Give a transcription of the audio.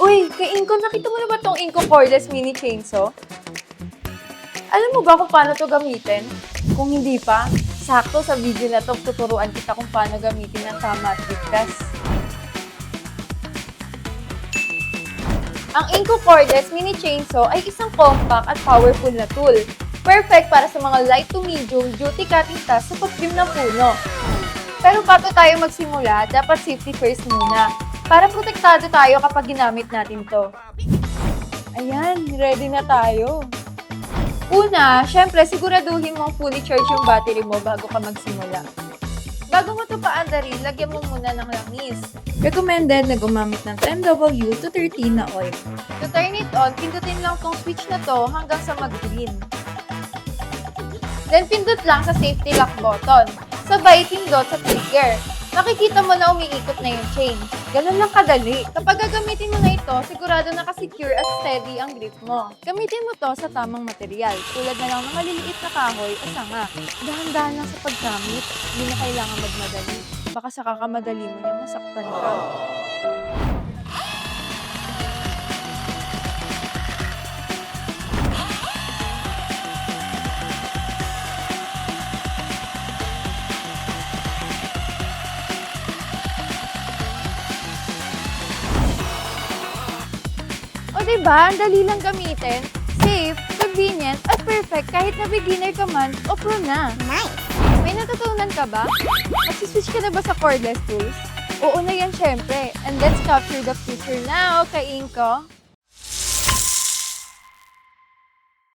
Uy, kay Inko, nakita mo na ba tong Inko cordless mini chainsaw? Alam mo ba kung paano to gamitin? Kung hindi pa, sakto sa video na to, tuturuan kita kung paano gamitin ng tama at ligtas. Ang Inco Cordless Mini Chainsaw ay isang compact at powerful na tool. Perfect para sa mga light to medium duty cutting tasks sa pagtrim ng puno. Pero bago tayo magsimula, dapat safety first muna. Para protektado tayo kapag ginamit natin to. Ayan, ready na tayo. Una, syempre, siguraduhin mong fully charge yung battery mo bago ka magsimula. Bago mo ito paandarin, lagyan mo muna ng langis. Recommended na gumamit ng 10W to 13 na oil. To turn it on, pindutin lang tong switch na to hanggang sa mag-green. Then pindot lang sa safety lock button. Sabay pindot sa trigger. Makikita mo na umiikot na yung chain. Ganun lang kadali. Kapag gagamitin mo na ito, sigurado nakasecure at steady ang grip mo. Gamitin mo to sa tamang material, tulad na lang ng maliliit na kahoy o sanga. Dahan-dahan lang sa paggamit. Hindi na kailangan magmadali. Baka sa kakamadali mo niya masaktan ka. Diba, ang dali lang gamitin. Safe, convenient, at perfect kahit na beginner ka man o pro na. Nice. May natutunan ka ba? Magsiswitch ka na ba sa cordless tools? Oo na yan syempre. And let's capture the future now, kainko.